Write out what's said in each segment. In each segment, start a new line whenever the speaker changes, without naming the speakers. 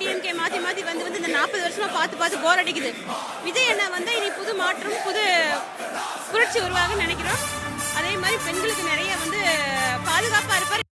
DMK மாத்தி மாத்தி வந்து வந்து இந்த நாற்பது வருஷமா பார்த்து பார்த்து போர் அடிக்குது. விஜய் அண்ணா வந்து இனி புது மாற்றம் புது புரட்சி உருவாகும்னு நினைக்கிறோம். அதே மாதிரி பெண்களுக்கு நிறைய வந்து பாதுகாப்பா இருப்பார்.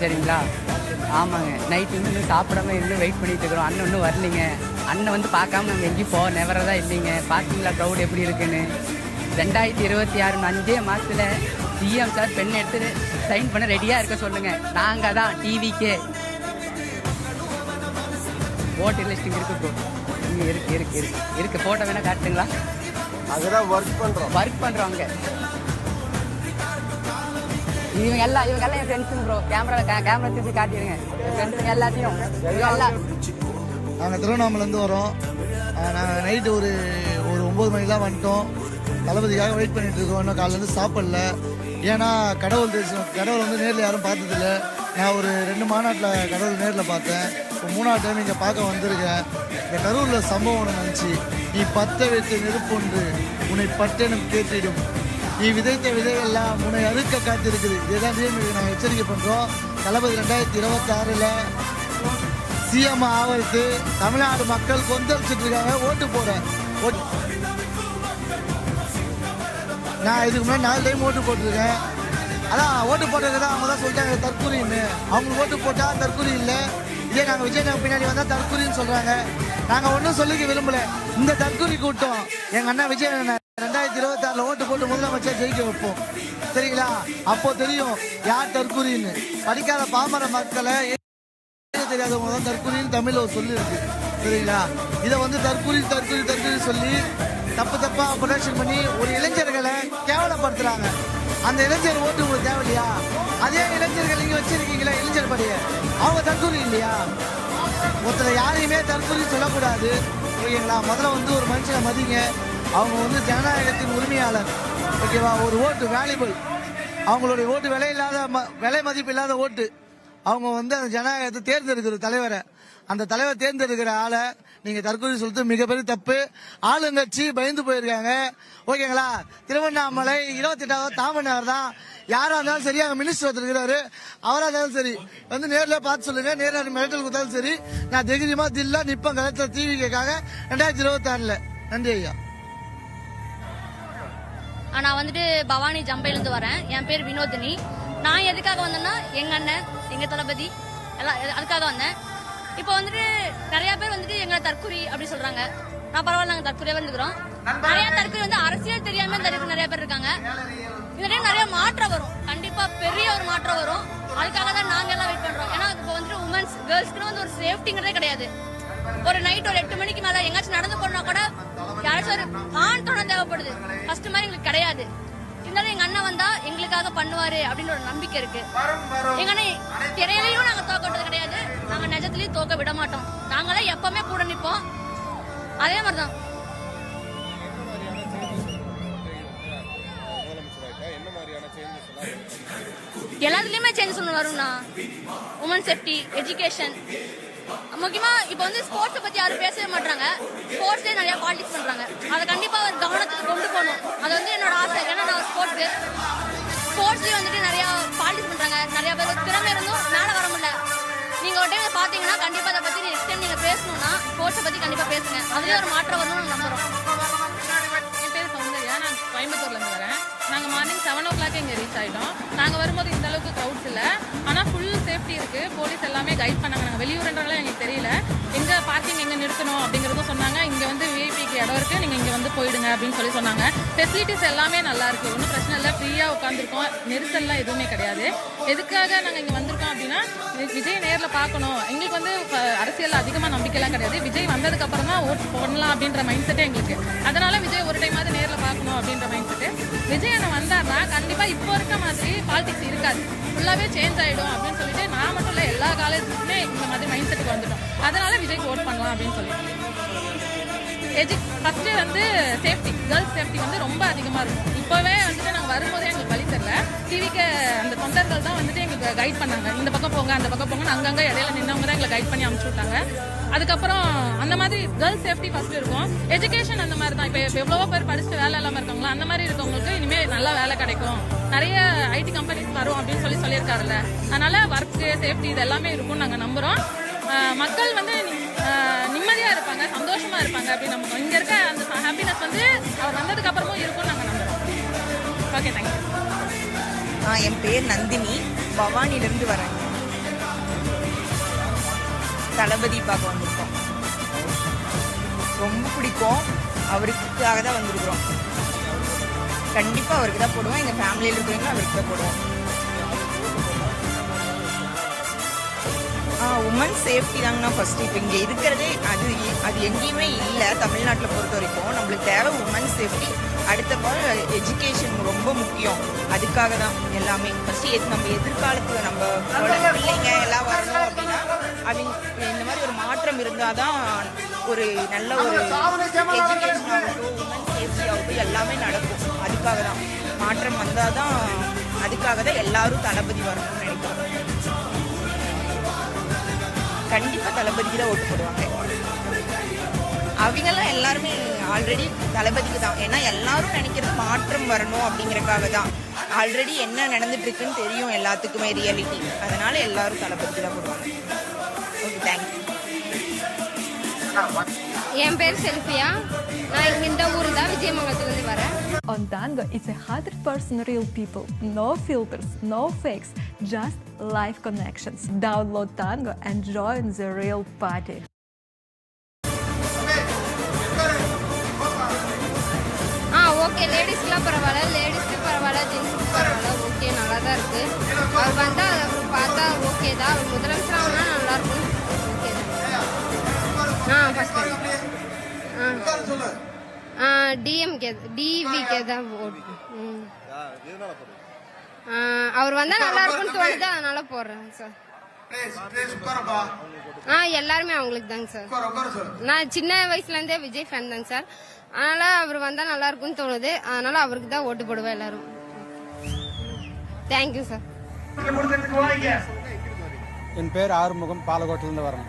சரிங்களா? ஆமாங்க. நைட் வந்து இன்னும் சாப்பிடாம இன்னும் வெயிட் பண்ணிட்டு இருக்கிறோம். அண்ணன் இன்னும் வரலைங்க. அண்ணன் வந்து பார்க்காம நாங்கள் எங்கேயும் போக நெவரதா இல்லைங்க. பார்த்தீங்களா க்ரௌட் எப்படி இருக்குன்னு? ரெண்டாயிரத்தி இருபத்தி ஆறு அஞ்சே மாதத்தில் சிஎம் சார் பெண் எடுத்து சைன் பண்ண ரெடியாக இருக்க சொல்லுங்க. நாங்கள் தான் டிவிக்கே ஓட்டு லிஸ்டிங் இருக்கு இங்கே இருக்கு இருக்கு இருக்கு. இருக்கு ஃபோட்டோ வேணால் காட்டுங்களா?
அங்கதான் ஒர்க் பண்றோம்.
ஒர்க் பண்றவங்க இவங்க எல்லாம் இவங்க எல்லாம் என் ஃப்ரெண்ட்ஸுங்க ப்ரோ கேமரா கேமரா திருப்பி காட்டிடுங்க. என் ஃப்ரெண்ட்ஸுங்க எல்லாத்தையும். எல்லாம்
நாங்கள் திருவண்ணாமலேருந்து வரோம். நாங்கள் நைட்டு ஒரு ஒரு ஒம்பது மணிக்கெலாம் வந்துட்டோம். தளபதிக்காக வெயிட் பண்ணிட்டு இருக்கோம். இன்னும் காலையிலேருந்து சாப்பிடல. ஏன்னா கடவுள் தரிசனம் கடவுள் வந்து நேரில் யாரும் பார்த்ததில்ல. நான் ஒரு ரெண்டு மாநாட்டில் கடவுள் நேரில் பார்த்தேன். இப்போ மூணாவது டைம் இங்கே பார்க்க வந்திருக்கேன். இந்த கரூரில் சம்பவம் ஒன்று நினச்சி நீ பத்த வைத்து நெருப்பொன்று உன்னை பட்டெனும் கேட்டிடும். நீ விதைத்த விதைகள்லாம் உன்னை அறுக்க காத்திருக்குது. இதுதான் டிஎம்கே நாங்கள் எச்சரிக்கை பண்ணுறோம் தளபதி ரெண்டாயிரத்தி இருபத்தாறில் சிஎம் ஆவலுக்கு தமிழ்நாடு மக்கள் கொந்தளிச்சுட்டு இருக்காங்க ஓட்டு போடுறேன் நான் இதுக்கு முன்னாடி நாலு டைம் ஓட்டு போட்டிருக்கேன். அதான் ஓட்டு போட்டது தான் அவங்க தான் சொல்லிட்டாங்க தற்கூரின்னு. அவங்க ஓட்டு போட்டால் தற்கூரி இல்லை. இதே நாங்கள் விஜய் பின்னாடி வந்தால் தற்கூரின்னு சொல்கிறாங்க நாங்கள் ஒன்றும் சொல்லிக்க விரும்பலை. இந்த தற்கூரி கூட்டம். எங்கள் அண்ணா விஜய் ரெண்டாயிரத்தி இருபத்தி ஆறுல ஓட்டு போட்டு முதலமைச்சர் ஜெயிக்க வைப்போம். சரிங்களா? அப்போ தெரியும் யார் தற்கூரின்னு படிக்காத பாமர மக்களை தெரியாதவங்க தான் தற்கூரின்னு தமிழ்ல ஒரு சொல்லு இருக்கு சரிங்களா? இதை வந்து தற்கூரி தற்கூரி தற்கூரி சொல்லி தப்பு தப்பா ப்ரொடக்ஷன் பண்ணி ஒரு இளைஞர்களை கேவலப்படுத்துறாங்க. அந்த இளைஞர் ஓட்டு உங்களுக்கு தேவையில்லையா? அதே இளைஞர்கள் நீங்க வச்சிருக்கீங்களா இளைஞர் படைய. அவங்க தற்கூரி இல்லையா? ஒருத்தர் யாரையுமே தற்கூரி சொல்லக்கூடாது. ஓகேங்களா? முதல்ல வந்து ஒரு மனுஷனை மதிங்க. அவங்க வந்து ஜனநாயகத்தின் உரிமையாளர். ஓகேவா? ஒரு ஓட்டு வேல்யூபிள் அவங்களுடைய ஓட்டு விலை இல்லாத ம- விலை மதிப்பு இல்லாத ஓட்டு அவங்க வந்து அந்த ஜனநாயகத்தை தேர்ந்தெடுக்கிற தலைவரை. அந்த தலைவர் தேர்ந்தெடுக்கிற ஆளை நீங்க தற்கொலை சொல்லிட்டு மிகப்பெரிய தப்பு. ஆளுங்கட்சி பயந்து போயிருக்காங்க. ஓகேங்களா? திருவண்ணாமலை இருபத்தி எட்டாவது தாமனார் தான். யாரா இருந்தாலும் சரி அங்க மினிஸ்டர் ஒருத்தர் இருக்கிறாரு. அவரா இருந்தாலும் சரி வந்து நேர்ல பார்த்து சொல்லுங்க. நேரில் மிரட்டல் கொடுத்தாலும் சரி நான் தைரியமா தில்லா நிப்பேன். கலெக்டர் டிவிக்காக ரெண்டாயிரத்தி இருபத்தி ஆறுல நன்றி ஐயா.
நான் வந்துட்டு பவானி ஜம்பையிலேருந்து வரேன். என் பேர் வினோதினி. நான் எதுக்காக வந்தேன்னா எங்க அண்ணன் எங்க தளபதி எல்லாம் அதுக்காக வந்தேன். இப்போ வந்துட்டு நிறைய பேர் வந்துட்டு எங்களை தற்குறி அப்படி சொல்றாங்க. நான் பரவாயில்ல நாங்க தற்குறியா வந்துக்கிறோம். நிறைய தற்குறி வந்து அரசியல் தெரியாம நிறைய பேர் இருக்காங்க. டைம் நிறைய மாற்றம் வரும். கண்டிப்பா பெரிய ஒரு மாற்றம் வரும். அதுக்காக தான் நாங்க எல்லாம் வெயிட் பண்றோம். ஏன்னா இப்போ வந்துட்டு உமன்ஸ் கேர்ள்ஸ்க்கு வந்து ஒரு சேஃப்டிங்கிறதே கிடையாது. ஒரு நைட் ஒரு எட்டு மணிக்கு மேல எங்காச்சும் நடந்து போனா கூட யாராச்சும் ஒரு ஆண் துணை தேவைப்படுது. ஃபர்ஸ்ட் மாதிரி எங்களுக்கு கிடையாது. இருந்தாலும் எங்க அண்ணன் வந்தா எங்களுக்காக பண்ணுவாரு அப்படின்னு ஒரு நம்பிக்கை இருக்கு. எங்க அண்ணன் திரையிலையும் நாங்க தோக்கட்டது கிடையாது. நாங்க நிஜத்திலயும் தோக்க விட மாட்டோம். நாங்களாம் எப்பவுமே கூட நிற்போம் அதே மாதிரிதான். எல்லாத்துலயுமே சேஞ்ச் ஒன்று வரும்னா உமன் சேஃப்டி எஜுகேஷன் முக்கியமா இப்போ வந்து ஸ்போர்ட்ஸை பத்தி யாரும் பேசவே மாட்டாங்க ஸ்போர்ட்ஸ்லேயே நிறைய பாலிடிக்ஸ் பண்றாங்க. அதை கண்டிப்பா ஒரு கவனத்துக்கு கொண்டு போகணும். அது வந்து என்னோட ஆசை. ஏன்னா நான் ஸ்போர்ட்ஸ் ஸ்போர்ட்ஸ்லயும் வந்துட்டு நிறைய பாலிடிக்ஸ் பண்றாங்க. நிறைய பேர் திறமை இருந்தும் மேல வர முடியல. நீங்க ஒரு டைம் பாத்தீங்கன்னா கண்டிப்பா அதை பத்தி நெக்ஸ்ட் டைம் நீங்க பேசணும்னா ஸ்போர்ட்ஸை பத்தி கண்டிப்பா பேசுங்க. அதுலயே ஒரு மாற்றம் வரணும்னு நம்புறோம்
என் பேர் சௌந்தர்யா. நான் கோயம்புத்தூர்லேருந்து வரேன். நாங்கள் மார்னிங் செவன் ஓ கிளாக் இங்கே ரீச் ஆகிட்டோம் நாங்கள் வரும்போது இந்த அளவுக்கு க்ரௌட்ஸ் இல்லை. ஆனால் ஃபுல் சேஃப்டி இருக்குது போலீஸ் எல்லாமே கைட் பண்ணாங்க. நாங்கள் வெளியூர்ன்றதால எங்களுக்கு தெரியல. எங்கே பார்க்கிங் எங்கே நிறுத்தணும் அப்படிங்கிறதும் சொன்னாங்க. இங்கே வந்து விஐபிக்கு இடம் இருக்குது நீங்கள் இங்கே வந்து போயிடுங்க அப்படின்னு சொல்லி சொன்னாங்க. ஃபெசிலிட்டிஸ் எல்லாமே நல்லா இருக்குது ஒன்றும் பிரச்சனை இல்லை. ஃப்ரீயாக உட்காந்துருக்கோம் நெரிசல்லாம் எதுவுமே கிடையாது. எதுக்காக நாங்கள் இங்கே வந்திருக்கோம் அப்படின்னா விஜய் நேரில் பார்க்கணும். எங்களுக்கு வந்து அரசியலில் அதிகமாக நம்பிக்கைலாம் கிடையாது. விஜய் வந்ததுக்கப்புறம் தான் ஓட் போடலாம் அப்படின்ற மைண்ட் செட்டே எங்களுக்கு. அதனால விஜய் ஒரு டைமாவது நேரில் பார்க்கணும் அப்படின்ற மைண்ட் செட்டு விஜய் அண்ணன் வந்தார்னா கண்டிப்பாக இப்போ இருக்க மாதிரி பாலிடிக்ஸ் இருக்காது. ஃபுல்லாகவே சேஞ்ச் ஆகிடும் அப்படின்னு சொல்லிட்டு நான் மட்டும் இல்லை எல்லா காலேஜுக்குமே இந்த மாதிரி மைண்ட் செட்டுக்கு வந்துட்டோம். அதனால விஜய்க்கு ஓட் பண்ணலாம் அப்படின்னு சொல்லிட்டு எஜு ஃபஸ்ட்டு வந்து சேஃப்டி கேர்ள்ஸ் சேஃப்டி வந்து ரொம்ப அதிகமாக இருக்கும். இப்போவே வந்துட்டு நாங்கள் வரும்போதே எங்களுக்கு வழி தெரில டிவிக்கு அந்த தொண்டர்கள் தான் வந்துட்டு எங்களுக்கு கைட் பண்ணாங்க. இந்த பக்கம் போங்க அந்த பக்கம் போங்க அங்கங்கே இடையில நின்றவங்க தான் எங்களை கைட் பண்ணி அனுப்பிச்சு விட்டாங்க. அதுக்கப்புறம் அந்த மாதிரி கேர்ள்ஸ் சேஃப்டி ஃபர்ஸ்ட் இருக்கும். எஜுகேஷன் அந்த மாதிரி தான். இப்போ எவ்வளவோ பேர் படிச்சுட்டு வேலை இல்லாமல் இருக்காங்களோ அந்த மாதிரி இருக்கவங்களுக்கு இனிமேல் நல்ல வேலை கிடைக்கும். நிறைய ஐடி கம்பெனிஸ் வரும் அப்படின்னு சொல்லி சொல்லியிருக்காருல்ல. அதனால ஒர்க்கு சேஃப்டி இது எல்லாமே இருக்கும்னு நாங்கள் நம்புகிறோம் மக்கள் வந்து நிம்மதியாக இருப்பாங்க சந்தோஷமாக இருப்பாங்க அப்படின்னு நம்ம இங்கே இருக்க அந்த ஹாப்பினஸ் வந்து அவர் வந்ததுக்கு அப்புறமும் இருக்கும்னு நாங்கள் நம்புறோம். ஓகே தேங்க்யூ
என் பேர் நந்தினி. பவானிலேருந்து வரேன். தளபதி பார்க்க வந்திருக்கோம். ரொம்ப பிடிக்கும். அவருக்காக தான் வந்திருக்கிறோம். கண்டிப்பாக அவருக்கு தான் போடுவோம். எங்கள் ஃபேமிலியில் இருக்கிறவங்க அவருக்கு தான் போடுவோம். உமன் சேஃப்டி தாங்கண்ணா ஃபஸ்ட்டு இப்போ இங்கே இருக்கிறதே அது அது எங்கேயுமே இல்லை. தமிழ்நாட்டில் பொறுத்த வரைக்கும் நம்மளுக்கு தேவை உமன் சேஃப்டி அடுத்த எஜுகேஷன் ரொம்ப முக்கியம். அதுக்காக தான் எல்லாமே ஃபஸ்ட்டு நம்ம எதிர்காலத்தில் நம்ம பிள்ளைங்க எல்லாம் வரணும் அப்படின்னா அவங்க இந்த மாதிரி ஒரு மாற்றம் இருந்தால் தான் ஒரு நல்ல ஒரு எஜுகேஷன் ஆகட்டும் உமன் சேஃப்டி ஆகட்டும் எல்லாமே நடக்கும். அதுக்காக தான் மாற்றம் வந்தால் தான் அதுக்காக தான் எல்லாரும் தளபதி வரணும்னு நினைக்கிறோம். கண்டிப்பாக தளபதிக்கு தான் ஓட்டு போடுவாங்க. அவங்கெல்லாம் எல்லாருமே ஆல்ரெடி தளபதிக்கு தான். ஏன்னா எல்லாரும் நினைக்கிறது மாற்றம் வரணும் அப்படிங்கிறக்காக தான். ஆல்ரெடி என்ன நடந்துட்டு இருக்குன்னு தெரியும் எல்லாத்துக்குமே ரியாலிட்டி அதனால எல்லாரும் தளபதிக்கு தான் போடுவாங்க. ஓகே தேங்க்யூ
என் பேர் செல்ஃபியா. நான் இங்க இந்த ஊர் தான் விஜயமங்கலத்துலேருந்து வரேன்.
On Tango, it's a 100% real people. No filters, no fakes, just live connections. Download Tango and join the real party.
ஆ ஓகே லேடிஸ்க்குலாம் பரவாயில்ல. லேடிஸ்க்கு பரவாயில்ல ஜென்ஸுக்கு பரவாயில்ல. ஓகே நல்லா தான் இருக்கு அவர் வந்தால் அவர் பார்த்தா ஓகே தான். அவர் முதலமைச்சர் ஆனால் நல்லா இருக்கும். ஓகே தான். ஆ ஃபர்ஸ்ட் ஆ டிஎம்கே டிவிகே தான் ஓட் ம். அவர் வந்தா நல்லா இருக்கும்னு தோணுது அதனால போடுறேன் சார். ஆ எல்லாருமே அவங்களுக்கு தாங்க சார். நான் சின்ன வயசுல இருந்தே விஜய் ஃபேன் தாங்க சார். அதனால அவர் வந்தா நல்லா இருக்கும்னு தோணுது அதனால அவருக்கு தான் ஓட்டு போடுவேன் எல்லாரும். தேங்க்யூ சார்
என் பேர் ஆறுமுகம் பாலக்கோட்டிலேருந்து வரேன்.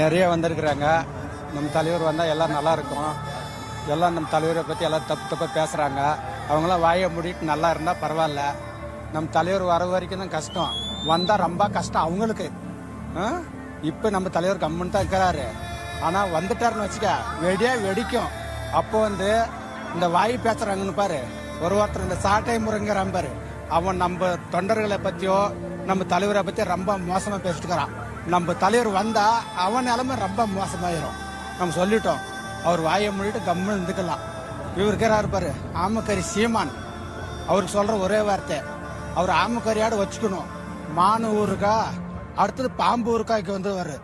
நிறைய வந்திருக்கிறாங்க. நம்ம தலைவர் வந்தால் எல்லாம் நல்லா இருக்கும். எல்லாம் நம்ம தலைவரை பற்றி எல்லாம் தப்பு தப்பாக பேசுகிறாங்க அவங்களாம் வாயை மூடிட்டு நல்லா இருந்தால் பரவாயில்ல. நம்ம தலைவர் வர வரைக்கும் தான் கஷ்டம். வந்தால் ரொம்ப கஷ்டம் அவங்களுக்கு. இப்போ நம்ம தலைவர் கம்முன்னு தான் இருக்கிறாரு. ஆனால் வந்துட்டாருன்னு வச்சுக்க வெடியா வெடிக்கும். அப்போ வந்து இந்த வாய் பேசுகிறாங்கன்னு பாரு. ஒரு ஒருத்தர் இந்த சாட்டை முருங்கிறான் பாரு. அவன் நம்ம தொண்டர்களை பற்றியோ நம்ம தலைவரை பற்றி ரொம்ப மோசமாக பேசிட்டுக்கிறான். நம்ம தலைவர் வந்தா அவன் நிலைமை ரொம்ப மோசமாயிரும். நம்ம சொல்லிட்டோம். அவர் வாயை மூடிட்டு கம்முன்னு இருந்துக்கலாம். இவர் இருக்கிறாரு பாரு ஆமக்கறி சீமான். அவருக்கு சொல்ற ஒரே வார்த்தை அவர் ஆமக்கறியாடு வச்சுக்கணும். மானு ஊருக்கா அடுத்தது பாம்பு ஊருக்காய்க்கு வந்துவார்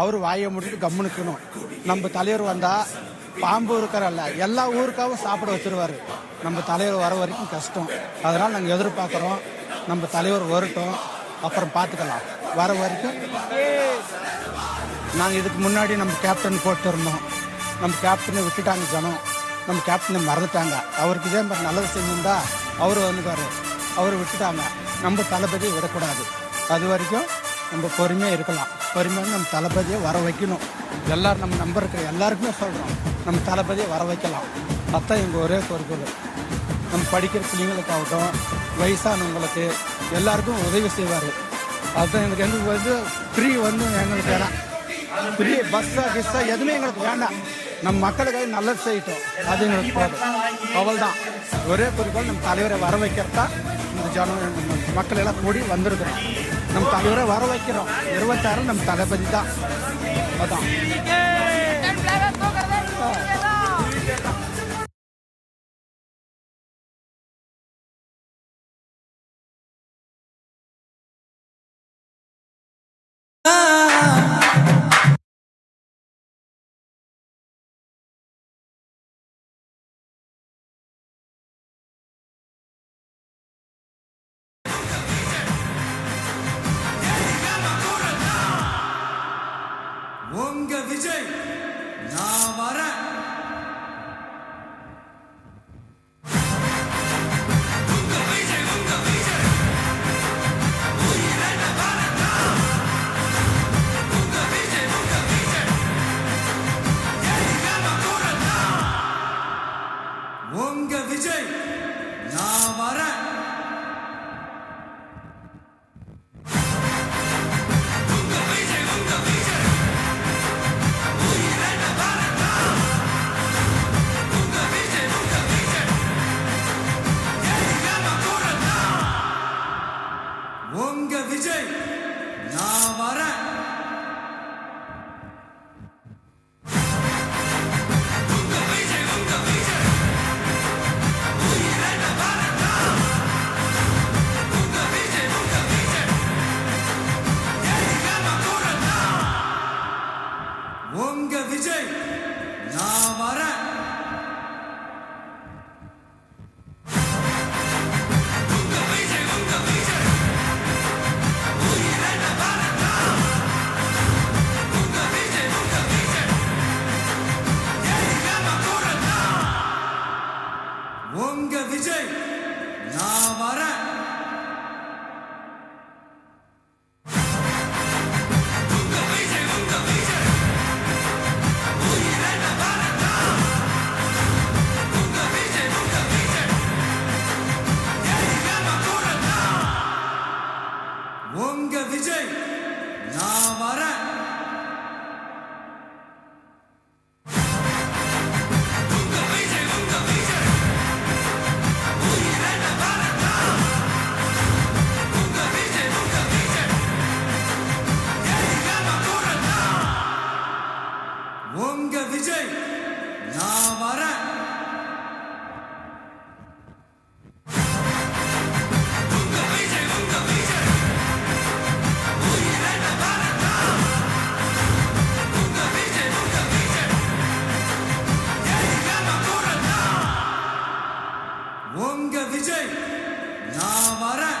அவர் வாயை மூடிட்டு கம்முனுக்கணும் நம்ம தலைவர் வந்தா பாம்பு இருக்கிறல்ல எல்லா ஊருக்காவும் சாப்பிட வச்சிருவாரு. நம்ம தலைவர் வர வரைக்கும் கஷ்டம். அதனால நாங்கள் எதிர்பார்க்குறோம். நம்ம தலைவர் வரட்டும். அப்புறம் பார்த்துக்கலாம். வர வரைக்கும் நாங்கள் இதுக்கு முன்னாடி நம்ம கேப்டன் போட்டிருந்தோம் நம்ம கேப்டனை விட்டுட்டாங்க ஜனம். நம்ம கேப்டனை மறந்துட்டாங்க. அவருக்கு இதே மாதிரி நல்லது செஞ்சிருந்தா அவர் வந்துக்காரு அவர் விட்டுட்டாங்க. நம்ம தளபதியை விடக்கூடாது. அது வரைக்கும் நம்ம பொறுமையாக இருக்கலாம். பொறுமையாக நம்ம தளபதியை வர வைக்கணும். எல்லோரும் நம்ம நம்பர் இருக்கிற எல்லாருக்குமே சொல்கிறோம் நம்ம தளபதியை வர வைக்கலாம். அதுதான் எங்கள் ஒரே கோரிக்கை நம்ம படிக்கிற பிள்ளைங்களுக்காகட்டும் வயசானவங்களுக்கு எல்லாருக்கும் உதவி செய்வார். அதுதான் எனக்கு எங்களுக்கு வந்து ஃப்ரீ வந்து எங்களுக்கு வேணாம் ஃப்ரீ பஸ்ஸா கிஸ்ஸா எதுவுமே எங்களுக்கு வேண்டாம். நம்ம மக்களுக்காக நல்லது செய்யட்டும். அது எங்களுக்கு போதும். அவள் தான் ஒரே குறிக்கோள் நம்ம தலைவரை வர வைக்கிறதா இந்த ஜனம் மக்கள் எல்லாம் கூடி வந்திருக்கிறோம். நம்ம தலைவரை வர வைக்கிறோம். இருபத்தாறு நம்ம தளபதி தான். அதான்.
உங்க விஜய் நான் வரேன்.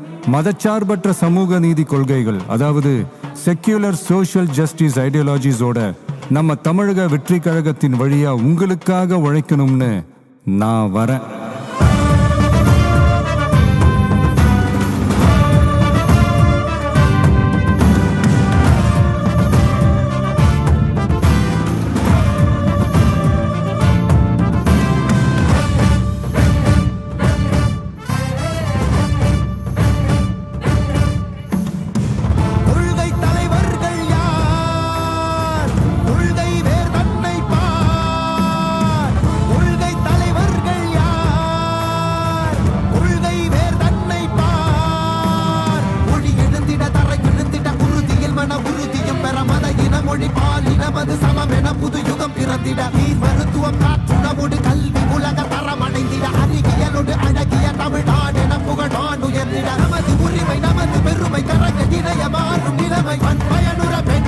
மதச்சார்பற்ற சமூக நீதி கொள்கைகள் அதாவது செக்யூலர் சோஷியல் ஜஸ்டிஸ் ஐடியாலஜிஸோட நம்ம தமிழக வெற்றி கழகத்தின் வழியா உங்களுக்காக உழைக்கணும்னு நான் வரேன்.
மொழி பால் இனமது சமம் என புது யுகம் பிறந்திட. நீ மருத்துவம் காற்றுணவோடு கல்வி உலக தரம் அடைந்திட அறிவியலோடு அழகிய தமிழ்நாடு என புகழான் உயர்ந்திட. நமது உரிமை நமது பெருமை கரங்க இணைய மாறும் நிலைமை. பயனுற பெண்